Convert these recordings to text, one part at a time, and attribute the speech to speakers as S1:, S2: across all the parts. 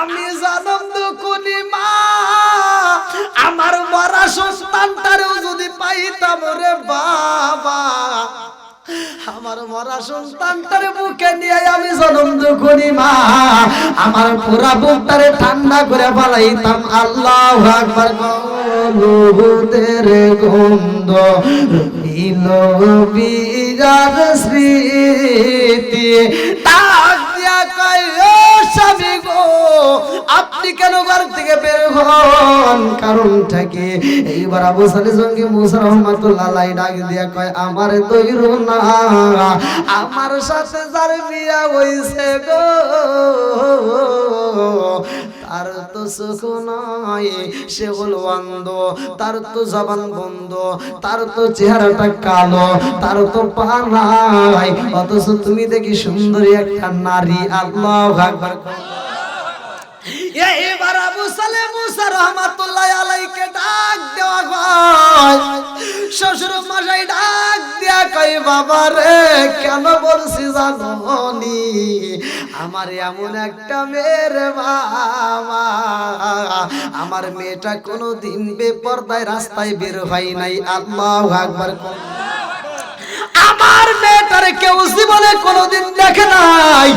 S1: আমি জানম দুকুনি মা। আমার মরা সন্তানটারেও যদি পাইতাম রে বাবা। আমার মরা সন্তানটারে বুকে নিয়ে আমি জনম দুকুনি মা। আমার পুরা বুকটারে ঠান্ডা করে পালাইতাম আল্লাহ আকবার। গলুদের গন্ধ রইল বিরাট স্মৃতি। ও স্বামী গো, আপনি কেন ঘর থেকে বের হন? কারণটা কি? এইবার আবু সালে সঙ্গে মুসা রহমাতুল্লাহ লাই ডাক দিয়া কয়, আমার দৈর না, আমার সাথে যার বিয়া হইছে গো। তার তো সুখ নয় সে হল অন্ধ। তার তো জবান বন্ধ, তার তো চেহারাটা কালো, তার তো পা নাই। অথচ তুমি দেখি সুন্দরী একটা নারী। আল্লাহ আকবার। এবার আবু সালে মুসা রহমাতুল্লাহ আলাইকে ডাক দেওয়া হয়। শ্বশুর মশাই ডাক দেয়া কই বাবা রে, কেন বলছি জানি আমার এমন একটা মেয়ের বাবা। আমার মেয়েটা কোনো দিন বেপরদায় রাস্তায় বের হয় নাই। আল্লাহ আকবার আমার মেয়েটারে কেউ জীবনে কোনোদিন দেখে নাই।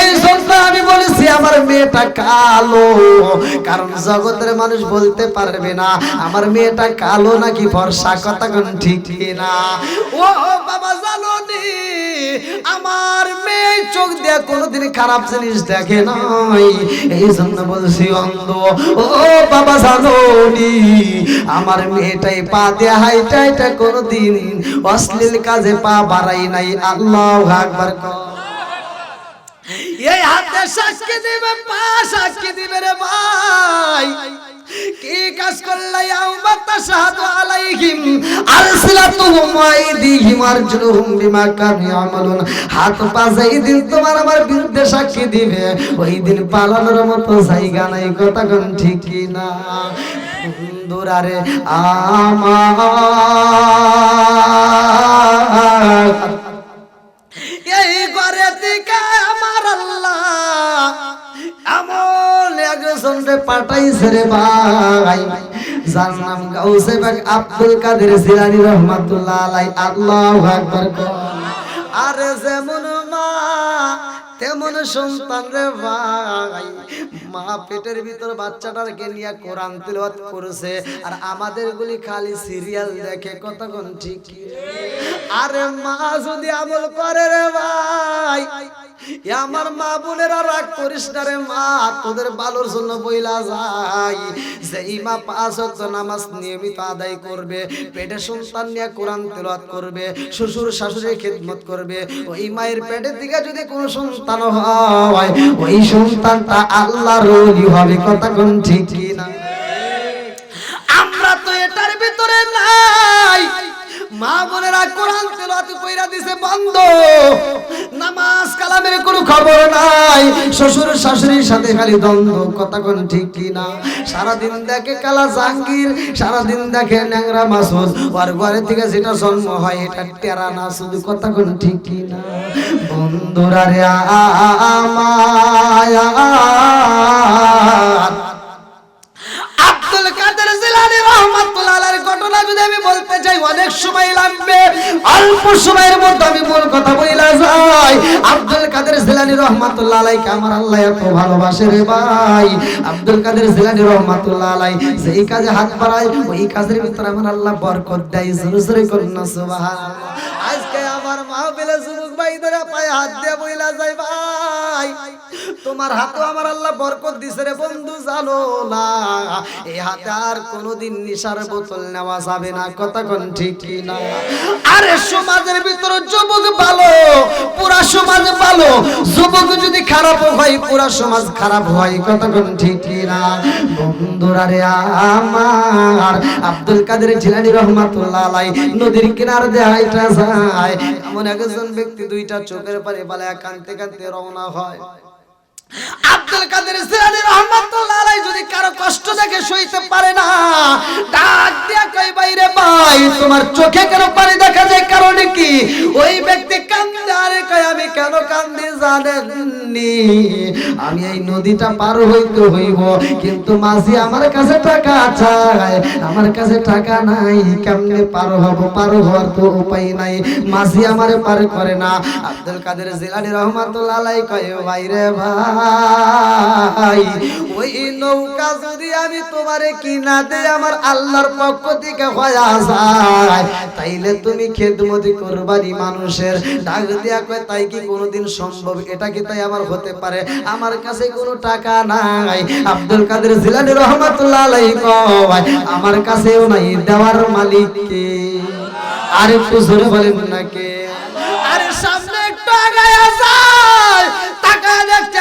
S1: এই জন্য আমি বলেছি, আমার মেয়েটা কালো। কারণ জগতের মানুষ বলতে পারবে না, আমার মেয়েটা কালো নাকি ফর্সা, কথা কোন ঠিক না ও বাবা জানো নি আমার মেয়ে চোখ দিয়ে কোনোদিন খারাপ জিনিস দেখে নাই। এই জন্য বলছি, অন্ধ। ও, বাবা জানো নি আমার মেয়েটাই পা দিয়ে হাইটা হাইটা কোনোদিন অশ্লীল কাজে পা বাড়াই নাই। আল্লাহ আকবার। এই হাতে সাক্ষী দিবে, পা সাক্ষী দিবে রে ভাই। কি কাজ করলে আউবাতা শাহাদু আলাইহিম? আরসিলাতুহুম আইদিহিম আরজুলুহুম বিমা কানু ইয়ামালুন। হাত পা যেই দিন তোমার আমার বিরুদ্ধে সাক্ষী দিবে ওই দিন পালানোর মতো জায়গা নাই কথা কোন? ঠিক না বন্ধুরারে আমার এই ঘরে থেকে আমার আল্লাহ এমন একজন পাঠাইছে রে ভাই যার নাম গাউসে বাগ আব্দুল কাদের জিলানী রহমাতুল্লাহ আলাই আল্লাহু আকবার। আরে যেমন মা তেমন সন্তান রে ভাই। মা পেটের ভিতর বাচ্চাটাকে নিয়ে কোরআন তিলাওয়াত করছে, আর আমাদের গুলি খালি সিরিয়াল দেখে কতক্ষণ ঠিক? আরে মা যদি আমল করে রে ভাই আমার মা বোনেরা রাগ করিস না রে মা, তোদের ভালোর জন্য বইলা যাই। যেই মা পাঁচ ওয়াক্ত নামাজ নিয়মিত আদায় করবে, পেটে সন্তান নিয়ে কোরআন তেলাওয়াত করবে, শ্বশুর শাশুড়ি খেদমত করবে, ওই মায়ের পেটের দিকে যদি কোনো সন্তান হয়, ওই সন্তানটা আল্লাহর ওলি হবে, কথা কোন ঠিক কিনা? আমরা তো এটার ভিতরে নাই। মা বোনেরা কোরআন তেলাওয়াত কইরা দিছে, বন্ধ। নামাজ কালামের কোনো খবর নাই। শ্বশুর শাশুড়ির সাথে খালি দ্বন্দ্ব, কথা কোন ঠিক কি না? সারাদিন দেখে কালা জাহাঙ্গীর, সারাদিন দেখে ন্যাংরা মাসুদ। ওর ঘরে থেকে যেটা জন্ম হয়, এটা টেরা না, শুধু কথা কোন ঠিক কি না? বন্ধুরা রে আমায় অনেক সময় লাগবে। অল্প সময়ের মধ্যে আমি মূল কথা বইলা যাই আব্দুল কাদের জিলানী রহমাতুল্লাহ আলাইকে আমার আল্লাহ এত ভালোবাসে রে ভাই। আব্দুল কাদের জিলানী রহমাতুল্লাহ আলাই যেই কাজে হাত বাড়ায়, ওই কাজের ভিতরে আমার আল্লাহ বরকত দেয়। জোরে জোরে করুন না সুবহানাল্লাহ। আজকে আমার মাহফিলে যুবক ভাইদের পায়ে হাত দিয়ে বইলা যায় ভাই। তোমার হাতে আমার আল্লাহ বরকত দিছে রে বন্ধু জানো না এই হাতে আর কোনোদিন নিশার বোতল নেওয়া যাবে না, কথা কোন ঠিক না? আরে সমাজের ভিতরে যুবক ভালো, পুরা সমাজ ভালো। যুবক যদি খারাপ হয়, পুরা সমাজ খারাপ হয়, কথা কোন ঠিক না? বন্ধুরা রে আমার, আব্দুল কাদের জিলানী রহমাতুল্লাহ আলাই, নদীর কিনার দিয়ে হাইটা যায়। এমন একজন ব্যক্তি দুইটা চোখের পারে বালায় কানতে কানতে রওনা হয়। আব্দুল কাদের জিলানী রহমাতুল্লাহ আলাই যদি কারও কষ্ট দেখে সইতে পারে না, ডাক দিয়া কই বাইরে ভাই, তোমার চোখে কেন পানি দেখা যায়? কারণে কি? ওই ব্যক্তি কান্দে, আরে কই আমি কেন কান্দি জানেননি? আমি এই নদীটা পার হইতে হইব, কিন্তু মাঝি আমার কাছে টাকা চায়। আমার কাছে টাকা নাই, কেমনে পার হব? পার হওয়ার তো উপায় নাই। মাঝি আমারে পার করে না। আব্দুল কাদের জিলানি রহমাতুল্লাহ আলাই কয় ভাইরে ভাই ওই নৌকা যদি আমি তোমারে কিনা দেই আমার আল্লাহর পক্ষ থেকে হয়া যায়। তাইলে তুমি খেদমতি করবানি মানুষের। ডাক দিয়া কয় তাই কি কোনোদিন সম্ভব? এটা কি তাই আমার হতে পারে? আমার কাছে কোনো টাকা নাই। আব্দুল কাদের জিলানি রহমাতুল্লাহ আলাই কয় আমার কাছেও নাই দেওয়ার মালিক কে আর একটু জোরে বলেন না কে? আরে সামনে একটু আগায়া যায়। তাকায় দেখছে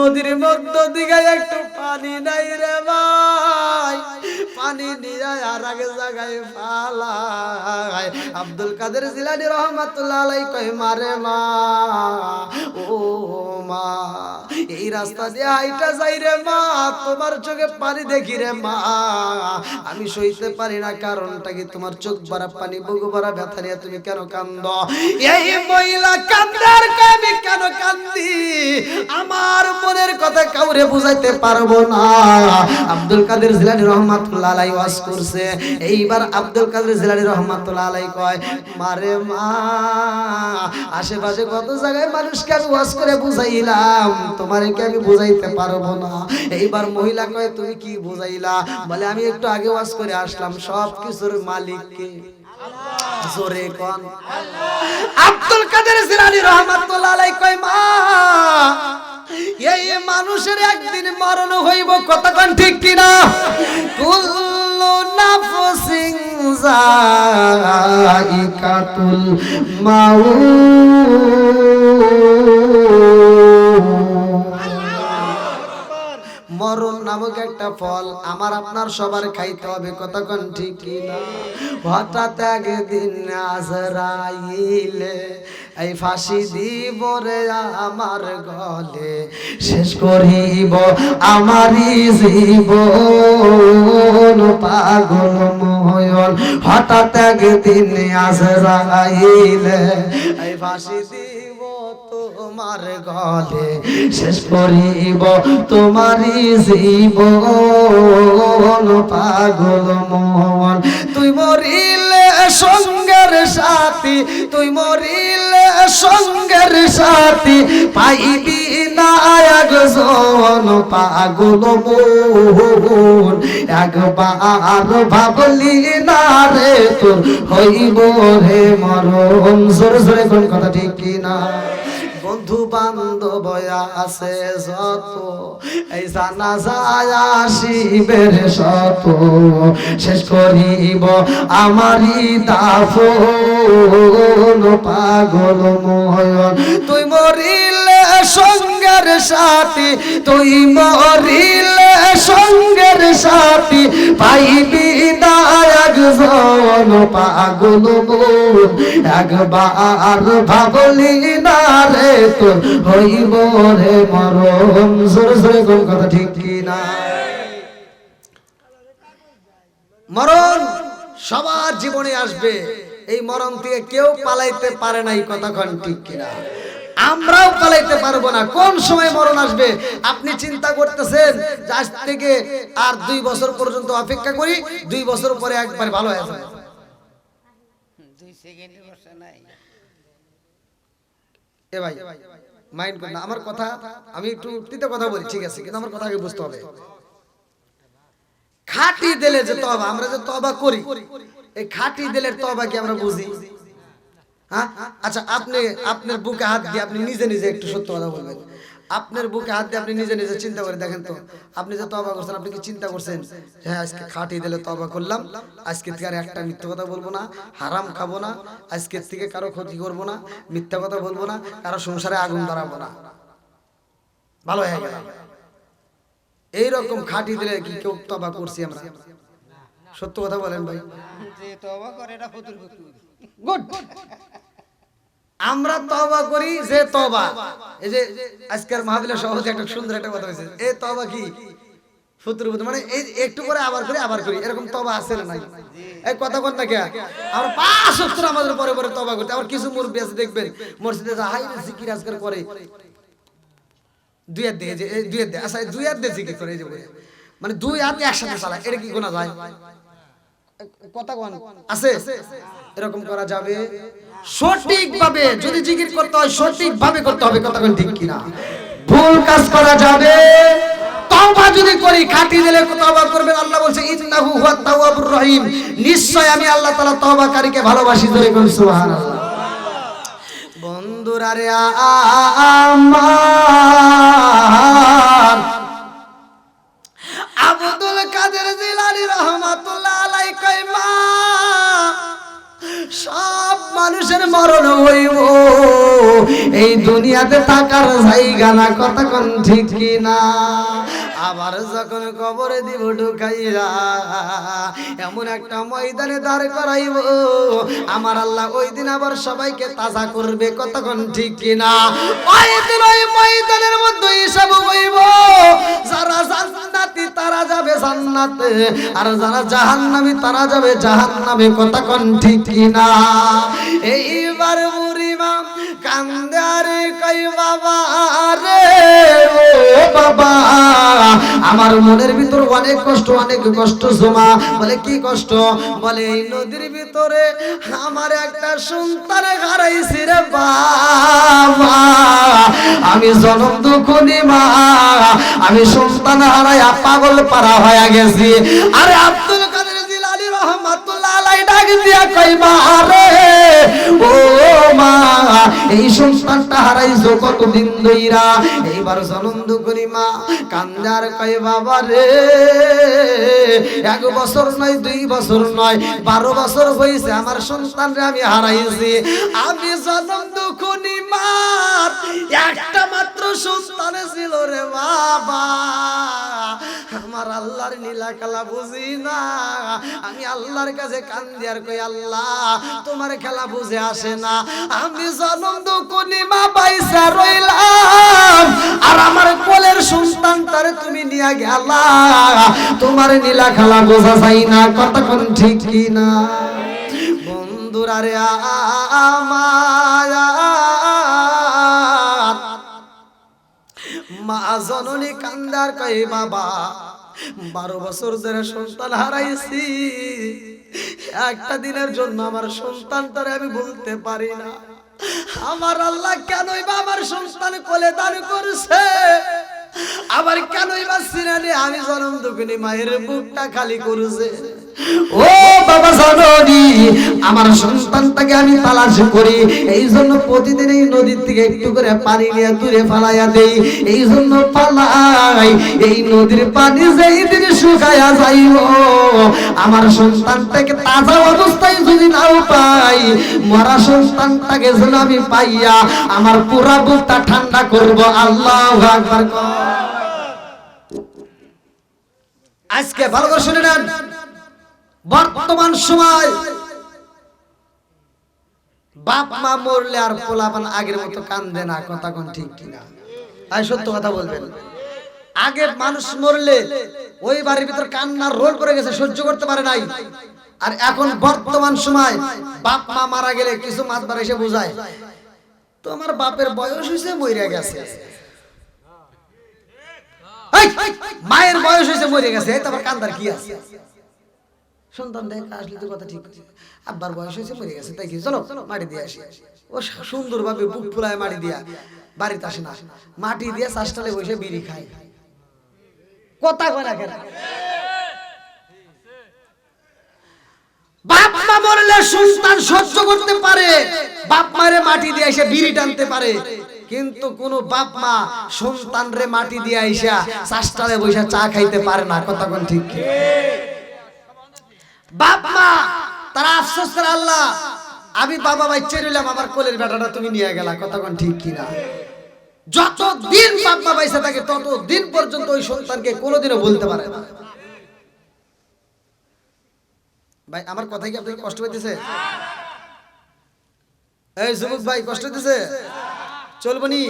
S1: নদীর মধ্য দিকে একটু পানি নাই রে ভাই পানি নিয়ে আর আগে জায়গায় ফালায় আব্দুল কাদের জিলানি রহমাতুল্লাহ আলাই কয়, মারে মা, ও মা, এই রাস্তা দিয়ে হাইটা যাই রে মা, তোমার চোখে পানি দেখি রে মা। আমি সইতে পারি না, কারণটা কি তোমার চোখ ভরা পানি, বুক ভরা ব্যথা নিয়ে তুমি কেন কান্দ? এই মহিলা কান্দার আমি কেন কান্দি? আমার মনের কথা কাউরে বুঝাইতে পারব না। আব্দুল কাদের জিলানি রহমাতুল্লাহ আলাই ওয়াজ করছে। এইবার আব্দুল কাদের জিলানি রহমাতুল্লাহ আলাই কয়, মারে মা, আশেপাশে কত জায়গায় মানুষকে আমি ওয়াজ করে বুঝাইলাম। তোমারে কি আমি বুঝাইতে পারব না? এইবার মহিলা কয়, তুমি কি বুঝাইলা? বলে, আমি একটু আগে ওয়াজ করে আসলাম সব কিছুর মালিককে। জোরে কোন। আব্দুল কাদের জিলানি রহমাতুল্লাহ আলাই কয়, মা এই মানুষের একদিন মরণ হইব কতক্ষণ ঠিক কিনা? কুল্লু মরণ নামক একটা ফল আমার আপনার সবার খাইতে হবে কতক্ষণ ঠিক কিনা? হঠাৎ একদিন আজরাইলে এই ফাঁসি দিব রে আমার গলে। শেষ করিব আমারই জীবন। পাগল ময়ন হঠাৎ একদিন আজরাইলে এই ফাঁসি দিব তোমার গলে। শেষ করিব তোমারই জীবন। পাগল মন তুই মরিলে সঙ্গের সাথী, তুই মরিলে সঙ্গের সাথী, পাইবি না একজন পাগল মন একবার ভাবলি না রে তোর হইব রে মরণ। জোরে জোরে কোন কথা ঠিক কি না বন্ধু বান্ধব আছে যত, এই জানা যায় আসিবের শত। শেষ করিব আমারই দাফন, পাগল ময়ন তুই মরিলে সঙ্গের সাথী, তুই মরিলে সঙ্গের সাথী, পাইবি জন পাগল একবার ভাবলি না রে তোর হইব রে মরণ। জোরে জোরে কোন কথা ঠিক না? মরণ সবার জীবনে আসবে। এই মরণ থেকে কেউ পালাইতে পারে না নাই কতক্ষণ ঠিক কিনা। আমরাও পালাইতে পারব না। কোন সময় মরণ আসবে? আপনি চিন্তা করতেছেন যে আজ থেকে আর দুই বছর পর্যন্ত অপেক্ষা করি দুই বছর পরে একবার ভালো হয়ে যাবে। এ ভাই মাইন্ড করুন আমার কথা আমি একটু উক্তিতে কথা বলি ঠিক আছে কিন্তু আমার কথা আগে বুঝতে হবে। খাটি দিলে যে তবা আমরা যে তবা করি এই খাটি দিলের তবা কি আমরা বুঝি? হ্যাঁ? আচ্ছা আপনি আপনার বুকে হাত দিয়ে আপনি নিজে নিজে একটু সত্য কথা বলবেন। আপনার বুকে হাত দিয়ে আপনি নিজে নিজে চিন্তা করে দেখেন তো। আপনি যে তবা করছেন আপনি কি চিন্তা করছেন? হ্যাঁ আজকে খাটি দিলে তবা করলাম আজকে থেকে আর একটা মিথ্যা কথা বলব না হারাম খাব না আজকে থেকে কারও ক্ষতি করব না মিথ্যা কথা বলব না কারও সংসারে আগুন ধরাবো না। ভালো হয়ে গেল। এইরকম খাটি দিলে কি কেউ তবা করছি আমরা? সত্য কথা বলেন ভাই।
S2: যে তবা করে এটা
S1: গুড। আমরা তবা করি যে তবা এই যে আজকের মাহবিলের সহজে একটা সুন্দর একটা কথা হয়েছে এই তবা কি? মানে এই একটু করে আবার করি আবার করি। এরকম তবা আছে না নাই? এই কথা কোন কে আমরা পাঁচ সত্তর আমাদের পরে পরে তবা করতে। আবার কিছু মুরব্বী আছে দেখবেন, মসজিদে হাই জিকির আজকাল করে। দুই হাত দিয়ে দুই হাত দিয়ে। আচ্ছা দুই হাত দিয়ে জিকির করে, এই যে। মানে দুই হাত একসাথে চালায়। এটা কি গোনা যায়? কথা আছে? এরকম করা যাবে। সঠিক ভাবে যদি জিকির করতে হয় সঠিক ভাবে করতে হবে কথা ঠিক কিনা? ভুল কাজ করা যাবে। তওবা যদি করি খাঁটি দিলে তওবা করবেন। আল্লাহ বলছে ইন্নাহু হুয়াত তাওয়াবুর রহিম। নিশ্চয় আমি আল্লাহ তাআলা তওবাকারীকে ভালোবাসি ধরে কোন সুবহানাল্লাহ। বন্ধুরা রে আমার মানুষের মরণ হইব। এই দুনিয়াতে থাকার জায়গা না কতক্ষণ ঠিক কি না আবার যখন কবরে দিব ঢুকাইয়া এমন একটা ময়দানে দাঁড় করাইব। আমার আল্লাহ ওই দিন আবার সবাইকে তাজা করবে, কতক্ষণ ঠিক কি না ওই দিন ওই ময়দানের মধ্যে হিসাব হইব। যারা জান্নাতি, তারা যাবে জান্নাতে। আর যারা জাহান্নামী, তারা যাবে জাহান্নামে, কতক্ষণ ঠিক কি না এইবার কান্দে আরে কই বাবা রে? ও বাবা, আমার মনের ভিতর অনেক কষ্ট অনেক কষ্ট জমা বলে, কি কষ্ট? বলে, এই নদীর ভিতরে আমার একটা সন্তান হারাইছি রে বাবা। আমি জনম দুখনি, মা। আমি সন্তান হারাই পাগল পারা হয়ে গেছি। আরে আব্দুল ডাক মা রে? মা, এই মা বাবা এক দুই বারো বছর হয়েছে আমার সন্তানরে আমি হারাইছি। আমি জনম দুখনি মার একটা মাত্র সন্তান ছিল রে বাবা। আমার আল্লাহর নীলা কালা বুঝি না। আমি আল্লাহর কাছে কান্দি আর কই, আল্লাহ, তোমার খেলা বুঝে আসে না। আমি জনম দুকুনি পাইসা রইলাম। আর আমার কোলের সন্তান তারে তুমি নিয়ে গেলা। তোমার নীলা খেলা বোঝা যায় না কতক্ষণ ঠিক কি না? বন্ধুরা রে আমার জননী কান্দার কয়ে, বাবা, বারো বছর ধরে সন্তান হারাইছি। একটা দিনের জন্য আমার সন্তান তারে আমি বলতে পারি না। আমার আল্লাহ কেনই বা আমার সন্তান কোলে দান করছে? আবার কেনই বা সিনানি আমি জন্ম দুঃখিনী মায়ের বুকটা খালি করছে? ও বাবা আমার সন্তানটাকে আমি তালাশ করি। এই জন্য প্রতিদিন এই নদীর থেকে একটু করে পানি নিয়ে দূরে ফালাইয়া দেই। এই জন্য পালাই, এই নদীর পানি যেই দিন শুকায়া যাইব, আমার সন্তানটাকে তাজা অবস্থায় যদি নাও পাই, মরা সন্তানটাকে যেন আমি পাইয়া আমার পুরা বুকটা ঠান্ডা করব। আল্লাহ আজকে ভালো নেন। বর্তমান সময় বাপ মা মরলে আর পোলাপান আগের মতো কান্দে না, কথা কোন ঠিক কিনা? আই সত্য কথা বলবেন। আগে মানুষ মরলে ওই বাড়ির ভিতর কান্নার রোল করে গেছে, সহ্য করতে পারে নাই। আর এখন বর্তমান সময় বাপ মা মারা গেলে কিছু মাতবার এসে বোঝায়, তোমার বাপের বয়স হয়েছে মরে গেছে। মায়ের বয়স হয়েছে মরে গেছে তারপর কান্দার কি আছে? সন্তান দেখ, আসলে তো কথা ঠিক। আব্বার বয়স হয়েছে, মরে গেছে, তাই কি? চলো, মাটি দিয়ে আসি। ও সুন্দর ভাবে বুক ফুলায় মাটি দিয়া, বাড়িতে আসে না। মাটি দিয়ে চাষটালে বসে বিড়ি খায়। কথা কয় না কেন? বাপ মা মরলে সন্তান সহ্য করতে পারে, বাপ মারে মাটি দিয়ে এসে বিড়ি টানতে পারে। কিন্তু কোন বাপ মা সন্তান রে মাটি দিয়ে আইসা চাষটালে বসে চা খাইতে পারে না, কথা কোন ঠিক? বাপ মা, তারা আফসোস করে, আল্লাহ, আমি বাবা বাচ্চা রইলাম আমার কোলের বেটাটা তুমি নিয়ে গেলা কতক্ষণ ঠিক কিনা? যত দিন বাপ মা বাইসে থাকে তত দিন পর্যন্ত ওই সন্তানকে কোনোদিনও বলতে পারে না। ভাই, আমার কথা কি আপনাকে কষ্ট হইতেছে? এই যুবক ভাই, কষ্ট দিছে চলবো নি?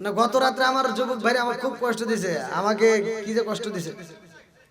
S1: না, গত রাত্রে আমার যুবক ভাই আমার খুব কষ্ট দিছে, আমাকে কি যে কষ্ট দিছে?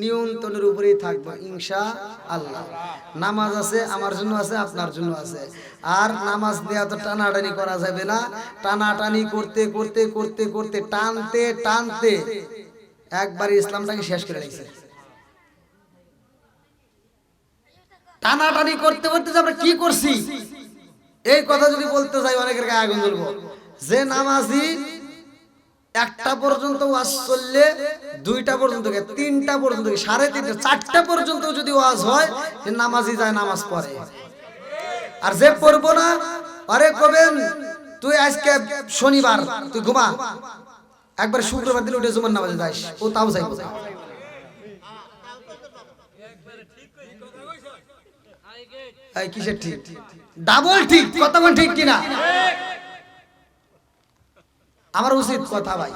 S1: নিয়ন্ত্রণের উপরেই থাকব ইনশা আল্লাহ নামাজ আছে, আমার জন্য আছে, আপনার জন্য আছে। আর নামাজ দেওয়া তো টানাটানি করা যাবে না। টানাটানি করতে করতে করতে করতে, টানতে টানতে একবার ইসলামটাকে শেষ করে দিয়েছে টানাটানি করতে করতে আমরা কি করছি? এই কথা যদি বলতে যাই, অনেকের গায়ে আগুন জ্বলবো যে নামাজি একটা পর্যন্ত ওয়াজ চললে দুইটা পর্যন্ত তিনটা পর্যন্ত সাড়ে তিনটা, চারটা পর্যন্ত যদি ওয়াজ হয়, যে নামাজি যায়, নামাজ পড়ে। আর যে পড়ব না, আরে কবেন, তুই আজকে শনিবার, তুই ঘুমা। একবার শুক্রবার দিন উঠে জুমার নামাজে যাইস, ও তাও যাইব এই কিসের ঠিক? ডাবল ঠিক কতক্ষণ ঠিক কিনা? আমার উচিত কথা ভাই।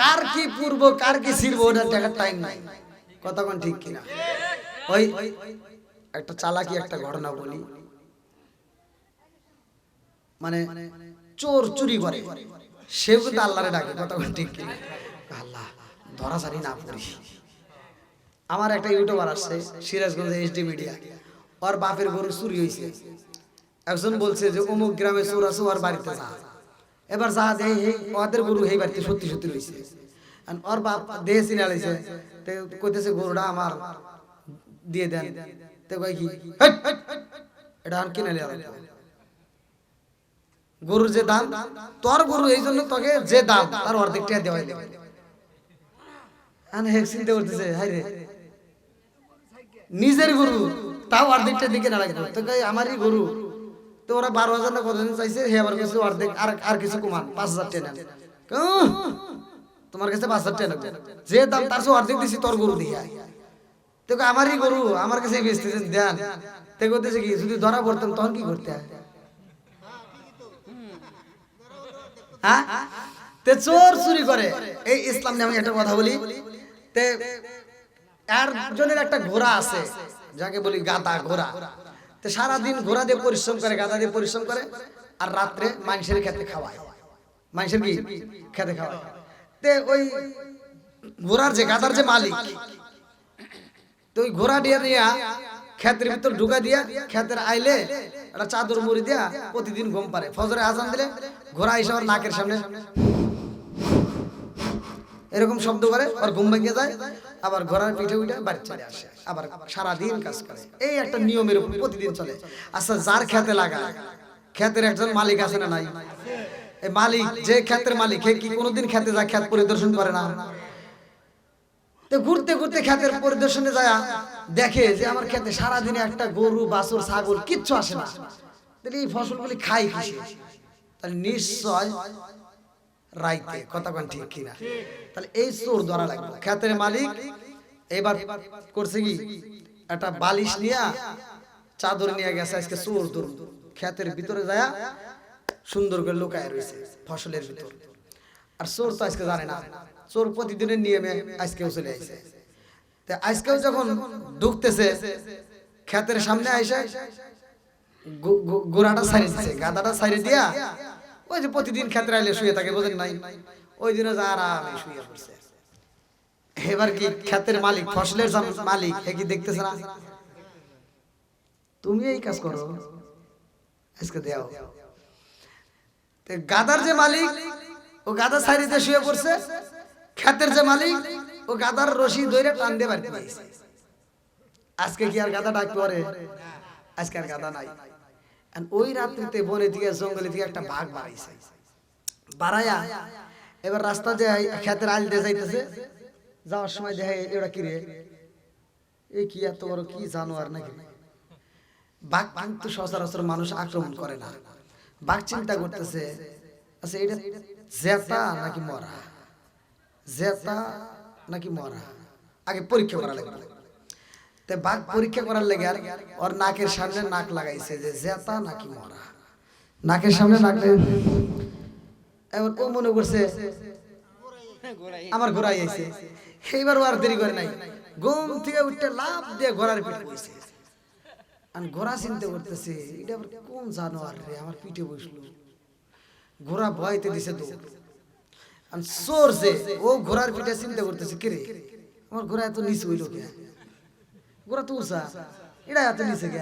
S1: কার কি পূর্ব, কার কি ছিড়ব ওটা দেখার টাইম নাই। কতক্ষণ ঠিক কিনা? ওই, একটা চালাকি একটা ঘটনা বলি। মানে চোর চুরি করে। সেও কিন্তু আল্লাহরে ডাকে কতক্ষণ ঠিক কিনা? আল্লাহ, ধরা জানি না পড়ি। আমার একটা ইউটিউবার আসছে সিরাজগঞ্জ এইচডি মিডিয়া ওর বাপের গরু চুরি হয়েছে একজন বলছে যে অমুক গ্রামে চোর আছে ওর বাড়িতে যা। এবার যা দেয় ওদের গরু এই বাড়িতে সত্যি সত্যি রয়েছে। ওর বাপ দেহে চিনে তে কইতেছে গরুটা আমার দিয়ে দেন। কি "হেট, হেট, এটা আর কিনে গরুর যে দাম তোর গরু এই জন্য তোকে যে দাম তার অর্ধেকটা দেওয়াই দেবে আনে হেক চিন্তা করতেছে নিজের গরু তাও অর্ধেকটা দিকে না। লাগে আমারই গরু তো ওরা বারো হাজার না কতদিন চাইছে, হে আবার কিছু অর্ধেক, আর আর কিছু কমান, পাঁচ হাজার টেন তোমার কাছে পাঁচ হাজার টেন। যে দাম তার চেয়ে অর্ধেক দিছি, তোর গরু দিয়ে। তো আমারই গরু, আমার কাছে বেচতেছেন দেন। তে করতেছে কি, যদি ধরা পড়তাম তখন কি করতে? হ্যাঁ? তে চোর চুরি করে। এই ইসলাম নিয়ে আমি একটা কথা বলি। তে আর জনের একটা ঘোড়া আছে, যাকে বলি গাদা ঘোড়া। তে সারাদিন ঘোড়া দিয়ে পরিশ্রম করে গাঁদা দিয়ে পরিশ্রম করে, আর রাত্রে মানুষের খেতে খাওয়ায়। মানুষের কি? খেতে খাওয়ায়। তে ওই ঘোড়ার যে গাদার যে মালিক, তো ওই ঘোড়া দিয়ে দিয়া ক্ষেতের ভিতর ঢুকা দিয়া ক্ষেতের আইলে একটা চাদর মুড়ি দিয়া প্রতিদিন ঘুম পারে ফজরে আজান দিলে ঘোড়া আমার নাকের সামনে এরকম শব্দ করে আর ঘুম ভেঙে যায়, আবার ঘোড়ার পিঠে উঠে বাড়ি চলে আসে, আবার সারা দিন কাজ করে। এই একটা নিয়মের উপর প্রতিদিন চলে। আচ্ছা যার খেতে লাগা ক্ষেতের একজন মালিক আছে না নাই? মালিক, যে ক্ষেতের মালিক কি কোনোদিন খেতে যায় ক্ষেত পরিদর্শন করে না? তো ঘুরতে ঘুরতে ক্ষেতের পরিদর্শনে যায়, দেখে যে আমার ক্ষেতে সারাদিনে একটা গরু, বাছুর, ছাগল কিচ্ছু আসে না। তাহলে এই ফসলগুলি খাই কিসে? তাহলে নিশ্চয় রাইতে কতক্ষণ ঠিক কিনা? তাহলে এই চোর ধরা লাগবে। ক্ষেতের মালিক এবার করছে কি? একটা বালিশ নিয়া চাদর নিয়ে গেছে, আজকে চোর দূর ক্ষেতের ভিতরে যায় সুন্দর করে লুকায় রয়েছে ফসলের ভিতর। আর চোর তো আজকে জানে না। চোর প্রতিদিনের নিয়মে আজকেও চলে আসে তা আজকেও যখন ঢুকতেছে ক্ষেতের সামনে আইসে গোড়াটা সাইরে দিচ্ছে গাদাটা সাইরে দিয়া ওই যে প্রতিদিন ক্ষেত্রে আইলে শুয়ে থাকে, বোঝেন নাই? ওই দিনও যা আরামে শুয়ে পড়ছে। এবার কি ক্ষেতের মালিক, ফসলের মালিক হে কি দেখতেছে না? তুমি এই কাজ করো, আজকে দেও। গাদার যে মালিক, ও গাদা সাইরিতে শুয়ে পড়ছে, ক্ষেতের যে মালিক, ও গাদার রশি ধরে টান দিয়ে বাড়িতে আজকে কি আর গাদা ডাক পরে আজকে আর গাদা নাই। ওই রাত্রিতে বনে থেকে জঙ্গলে থেকে একটা বাঘ বাড়াইছে। বাড়াইয়া এবার রাস্তা যে ক্ষেতের আল দিয়ে যাইতেছে। যাওয়ার সময় দেখে এরা কি রে? এই কি এত বড় কি জানোয়ার নাকি? বাঘ কিন্তু সচরাচর মানুষ আক্রমণ করে না। বাঘ চিন্তা করতেছে আচ্ছা এটা জেতা নাকি মরা? জেতা নাকি মরা? আগে পরীক্ষা করা লাগবে। তে বাঘ পরীক্ষা করার লেগে আর ওর নাকের সামনে নাক লাগাইছে যে জেতা নাকি মরা? নাকের সামনে নাক লাগাই- এবার ও মনে করছে, আমার ঘোড়াই আইছে। এইবার ও আর দেরি করে নাই। ঘুম থেকে উঠতে লাভ দিয়ে ঘোড়ার পিঠে বসে আর ঘোড়া চিনতে করতেছে এটা আবার কোন জানোয়ার রে, আমার পিঠে বসল ঘোড়া ভয়তে দিছে তো। আর চোর যে, ও ঘোড়ার পিঠে চিন্তা করতেছে কে রে আমার ঘোড়া এত নিচে হইল কে ঘোড়া তো উষা এটা এত নিচে কে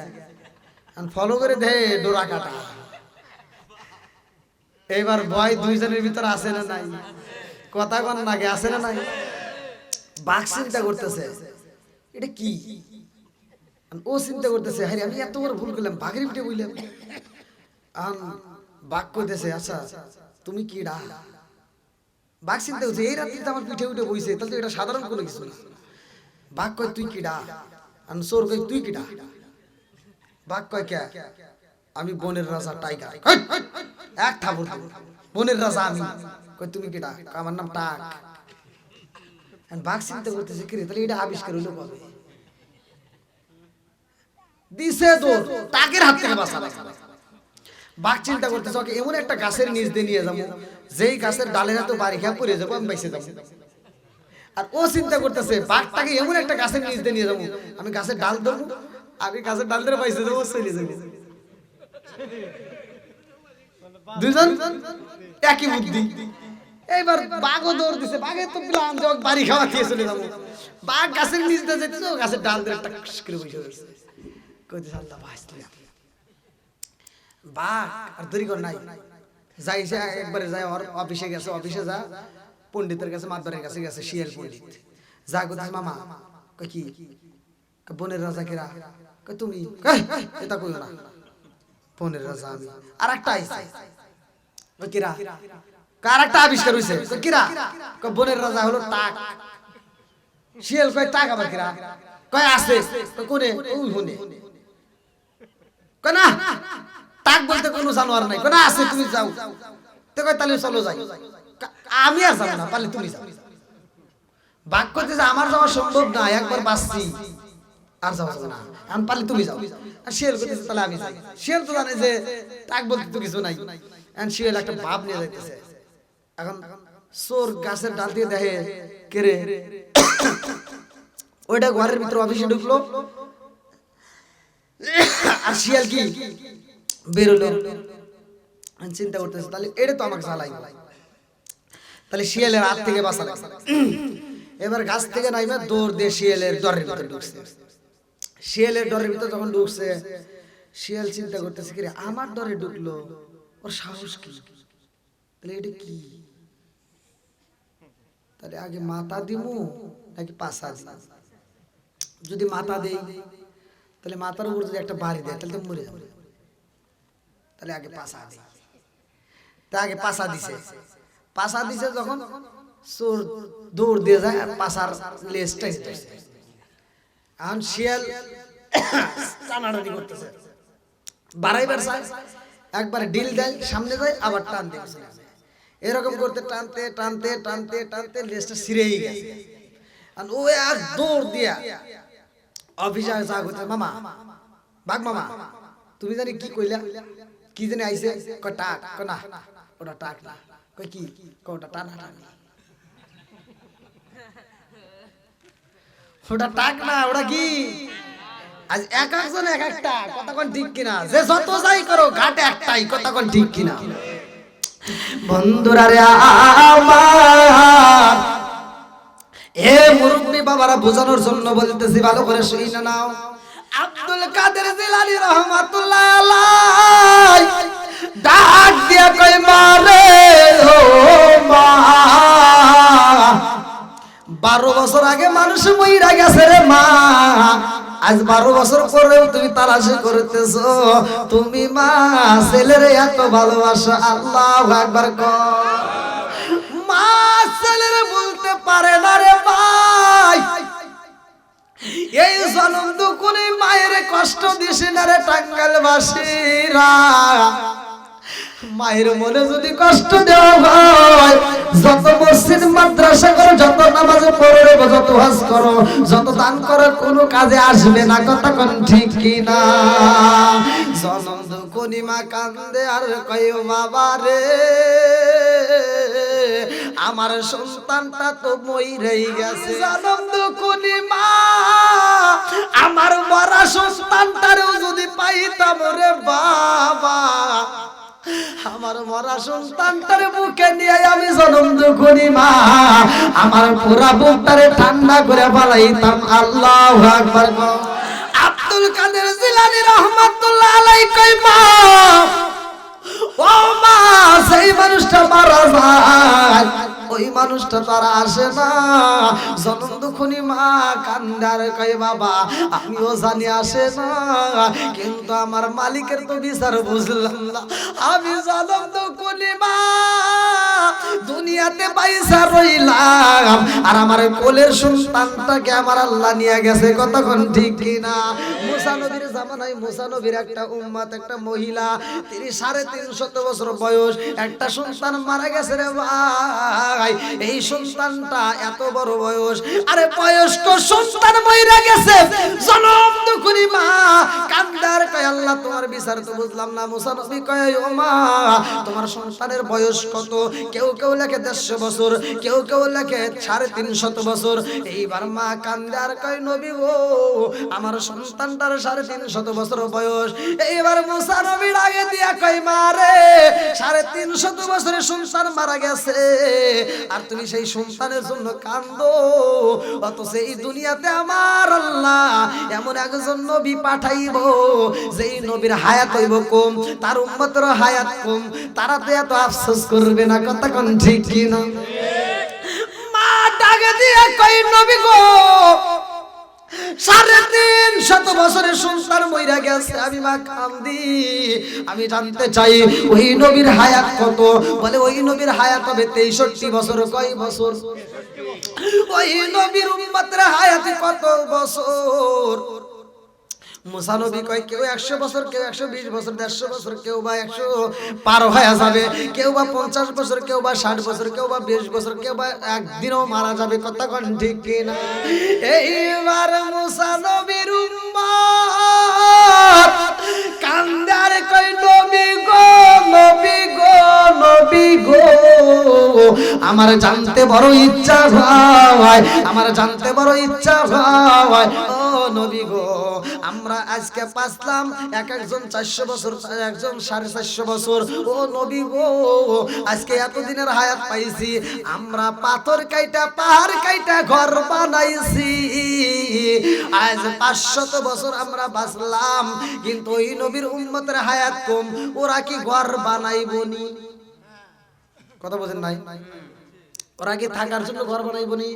S1: আর ফলো করে দে ডোরা কাটা। এইবার ভয় দুইজনের ভিতর আছে না নাই? কথা কন নাকি আছে না নাই? বাঘ চিন্তা করতেছে, এটা কি? ও চিন্তা করতেছে হ্যাঁ আমি এত বড় ভুল করলাম, বাঘের পিঠে বললাম আন, বাঘ কইতেছে আচ্ছা তুমি কি ডা বাঘ চিন্তা করছে, এই রাত্রিতে আমার পিঠে উঠে বইছে, তাহলে এটা সাধারণ কোনো কিছু না। বাঘ কয়, তুই কি ডা আর সোর কয়, তুই কি ডা বাঘ কয়, কে? আমি বনের রাজা টাইগার। এক থাপুর বনের রাজা আমি। কই তুমি কি ডাক আমার নাম টাক। বাঘ চিন্তা করতেছে কি রে তাহলে এটা আবিষ্কার হইল কবে? দিছে তো টাকের হাত থেকে বাঁচা বাঘ চিন্তা করতেছে ওকে এমন একটা গাছের নিচ দিয়ে নিয়ে যাব যেই গাছের ডালের হাতে বাড়ি খেয়ে পড়ে যাব আমি বাইসে যাব। আর ও চিন্তা করতেছে বাঘটাকে এমন একটা গাছের নিচ দিয়ে নিয়ে যাব আমি গাছের ডাল দেবো আগে গাছের ডাল ধরে বাইসে যাব চলে যাব। দুজন একই বুদ্ধি। এইবার বাঘও দৌড় দিছে। বাঘের তো প্লান যে বাড়ি খাওয়া খেয়ে চলে যাব। বাঘ গাছের নিচ দিয়ে যেতেছে, ও গাছের ডাল ধরে টাক করে বসে রয়েছে। কইতে আল্লাহ বাঁচলে বাঘ, আর দেরি কর নাই। যাই, সে একবারে যায়, ওর অফিসে গেছে, অফিসে যা। পণ্ডিতের কাছে, মাতবারের কাছে গেছে, শিয়াল পণ্ডিত। যা করতেছে মামা, কই কি? কই বনের রাজা কিরা? কই তুমি? কই, এটা কইও না। বনের রাজা আমি। আর একটা আইছে। কই কিরা? কার একটা আবিষ্কার হইছে? কই কিরা? বনের রাজা হলো টাক। শিয়াল কয় টাক আবার কিরা? কয় আছে? কোনে? ওই হুনে? কয় না টাক বলতে কোনো জানোয়ার নাই। কয় না আছে তুমি যাও। তো কয় তাহলে চলো যাই। আমি আর যাব না পারলে তুমি যাও। বাক করতে যে আমার যাওয়া সম্ভব না একবার বাঁচছি। আর যাওয়া যাবে না। আমি পারলে তুমি যাও। আর শিয়াল করতেছে তাহলে আমি যাই। শিয়াল তো জানে যে টাক বলতে তো কিছু নাই। এখন শিয়াল একটা ভাব নিয়ে যাইতেছে। এখন চোর গাছের ডাল দিয়ে দেখে কেরে ওইটা ঘরের ভিতরে অফিসে ঢুকলো। আর শিয়াল কি? বেরোলো। চিন্তা করতেছে, তাহলে এটা তো আমাকে জ্বালাই। তাহলে শিয়ালের হাত থেকে বাঁচা এবার গাছ থেকে নাইবে দৌড় দিয়ে শিয়ালের ডরের ভিতরে ঢুকছে। শিয়ালের ডরের ভিতরে যখন ঢুকছে, শিয়াল চিন্তা করতেছে কি আমার ডরে ঢুকলো, ওর সাহস কি? তাহলে এটা কি? তাহলে আগে মাথা দিমু নাকি পাশা যদি মাথা দেই, তাহলে মাথার উপর যদি একটা বাড়ি দেয়, তাহলে তো মরে যাবে। তাহলে আগে পাশা দিই তা আগে পাশা দিছে। পাশা দিছে যখন, চোর দৌড় দিয়ে যায় আর পাশার লেজটা এখন শিয়াল টানাটানি করতেছে। বাড়াইবার চায়, একবার ডিল দেয়, সামনে যায়, আবার টান আসে। এরকম করতে টানতে টানতে টানতে টানতে লেজটা ছিঁড়েই গেছে। আর ও এক দৌড় দিয়া অফিসে যা করতে মামা, বাঘ মামা, তুমি জানি কি কইলা? কি জানি আইছে? ক টাক না, ওটা টাক না। কই ক? ওটা টানা টানা। ওটা টাক না ওটা কি? আজ এক একজন এক একটা কতক্ষণ ঠিক কিনা? যে যত যাই করো ঘাটে একটাই কতক্ষণ ঠিক কিনা? বন্ধুরা রে আমার এ মুরব্বী বাবারা বোঝানোর জন্য বলতেছি ভালো করে শুই না নাও। আব্দুল কাদের জিলানি রহমাতুল্লাহ আলাই ডাক দিয়া কই মারে ও বারো বছর আগে মানুষ মইরা গেছে রে মা। আজ বারো বছর পরেও তুমি তালাশি করতেছ। তুমি মা, ছেলের এত ভালোবাসা, আল্লাহ একবার মা, ছেলের বলতে পারে না রে ভাই। এই জনম দুকুনি মায়ের কষ্ট দিছে না রে টাঙ্গাল বাসীরা মায়ের মনে যদি কষ্ট দেওয়া হয় যত মসজিদ মাদ্রাসা করো যত নামাজ পড়ো যত হজ করো যত দান করো কোনো কাজে আসবে না কথা কোন ঠিক কি না? জনম দুকুনি মা কান্দে আর কয় বাবা রে? আমার সন্তানটা তো মইরেই গেছে। জনম দুকুনি মা আমার মরা সন্তানটারও যদি পাইতাম রে বাবা। আমার মরা সন্তানটার বুকে নিয়ে আমি জনম করি মা। আমার পুরা বুকটারে ঠান্ডা করে পালাইতাম আল্লাহ। আব্দুল কাদের জিলানী রহমাতুল্লাহ আলাই কই মা। ও মা, সেই মানুষটা মারা যায়। ওই মানুষটা তার আসে না। জনম দুখুনি মা কান্দার কই বাবা, আমিও জানি আসে না। কিন্তু আমার মালিকের তো বিচার বুঝলাম না। আমি জনম দুখুনি মা, দুনিয়াতে পয়সা রইলাম। আর আমার কোলের সন্তানটাকে আমার আল্লাহ নিয়ে গেছে কতক্ষণ ঠিক কিনা? মুসা নবীর জামানায় মুসা নবীর একটা উম্মত, একটা মহিলা, তিনি সাড়ে তিনশত বছর বয়স। একটা সন্তান মারা গেছে রে ভাই। এই সন্তানটা এত বড় বয়স। আরে বয়স্ক সন্তান মইরা গেছে, জনম দুখুরি মা। কান্দার কয়, আল্লাহ, তোমার বিচার তো বুঝলাম না। মুসা নবী কয়, ও মা, তোমার সন্তানের বয়স কত? কেউ কেউ লেখে দেড়শো বছর, কেউ কেউ লেখে সাড়ে তিনশত বছর। এইবার মা কান্দার কয়, নবী গো, আমার সন্তানটার সাড়ে তিনশত বছর বয়স। এইবার মুসা নবীর আগে দিয়া কয়, মা রে, সাড়ে তিনশত বছরের সন্তান মারা গেছে। আর তুমি সেই সন্তানের জন্য কান্দো। অথচ এই দুনিয়াতে আমার আল্লাহ এমন একজন নবী পাঠাইব যেই নবীর হায়াত হইব কম তার উম্মতের হায়াত কম। তারা তো এত আফসোস করবে না কথা কোন ঠিক কি না মা ডাকে দিয়ে কই নবী গো আমি জানতে চাই, ওই নবীর হায়াত কত? বলে, ওই নবীর হায়াত হবে তেষট্টি বছর। কয় বছর? ওই নবীর উম্মতের হায়াত কত বছর? মুসা নবী কয়, কেউ একশো বছর, কেউ একশো বিশ বছর, দেড়শো বছর, কেউ বা একশো পার হয়ে যাবে, কেউ বা পঞ্চাশ বছর, কেউ বা ষাট বছর, কেউ বা বিশ বছর, কেউ বা একদিনও মারা যাবে কন ঠিক কিনা? এইবার মুসা নবীর কান্দার কই নবী গো নবী গো নবী গো, আমার জানতে বড় ইচ্ছা ভাই আমার জানতে বড় ইচ্ছা ভাই নবী গো। আমরা আজকে পাঁচলাম এক একজন চারশো বছর, একজন সাড়ে চারশো বছর। ও নবী গো, আজকে এতদিনের হায়াত পাইছি। আমরা পাথর কাইটা, পাহাড় কাইটা ঘর বানাইছি। আজ পাঁচশত বছর আমরা বাঁচলাম, কিন্তু ওই নবীর উম্মতের হায়াত কম। ওরা কি ঘর বানাইবনি? কথা বলছেন নাই ওরা কি থাকার জন্য ঘর বানাইব নি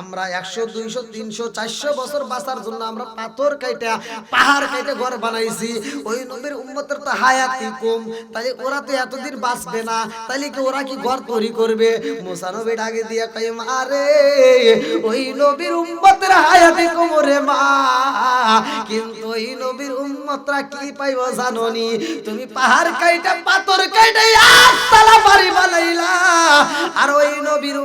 S1: আমরা একশো, দুইশো, তিনশো, চারশো বছর বাঁচার জন্য আমরা পাথর কাইটা, পাহাড় কাইটা ঘর বানাইছি। ওই নবীর উম্মতের তো হায়াতি কম। তাই ওরা তো এতদিন বাঁচবে না। তাইলে কি ওরা কি ঘর তৈরি করবে? মুসা নবীর দিয়ে কই মারে ওই নবীর উম্মতের হায়াতি কম রে মা। কিন্তু ওই নবীর উম্মতরা কি পাইব জাননি? তুমি পাহাড় কাইটা, পাথর কাইটা আটতলা বাড়ি বানাইলা। আর ওই নবীর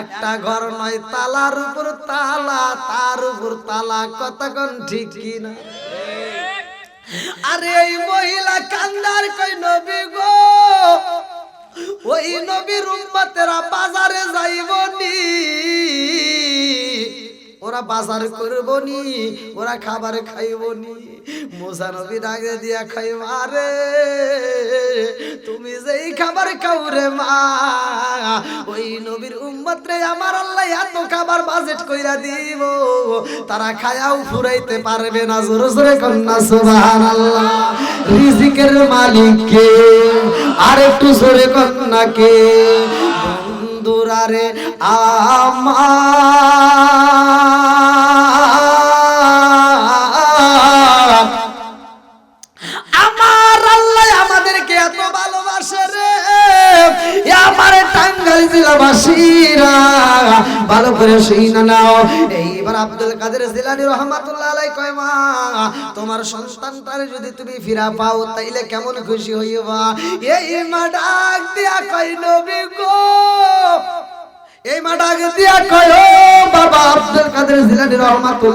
S1: একটা ঘর নয়, তালার উপর তালা, তার উপর তালা, কতক্ষণ ঠিক কিনা? আরে এই মহিলা কান্দার কই নবী গো? ওই নবীর উম্মতেরা বাজারে যাইবনি। ওরা বাজার করব নি ওরা খাবার খাইব নি মোসা নবী ডাকে দিয়া খাইব আরে, তুমি যেই খাবার খাও রে মা, ওই নবীর উম্মত রে আমার আল্লাহ এত খাবার বাজেট কইরা দিব। তারা খায়াও ফুরাইতে পারবে না, জোরে জোরে কন্যা, সুবহানাল্লাহ। রিজিকের মালিক কে? আর একটু জোরে কন্যা কে? বন্ধুরারে আমার জেলাবাসীরা ভালো করে শুনে নাও। এইবার আব্দুল কাদের জিলানি রহমাতুল্লাহ আলাই কয়, মা, তোমার সন্তানটারে যদি তুমি ফিরা পাও, তাইলে কেমন খুশি হইবা? এই মা ডাক দিয়া কয়, নবী গো। এই মা ডাক দিয়া কয় বাবা, আব্দুল কাদের জিলানি রহমাতুল্লাহ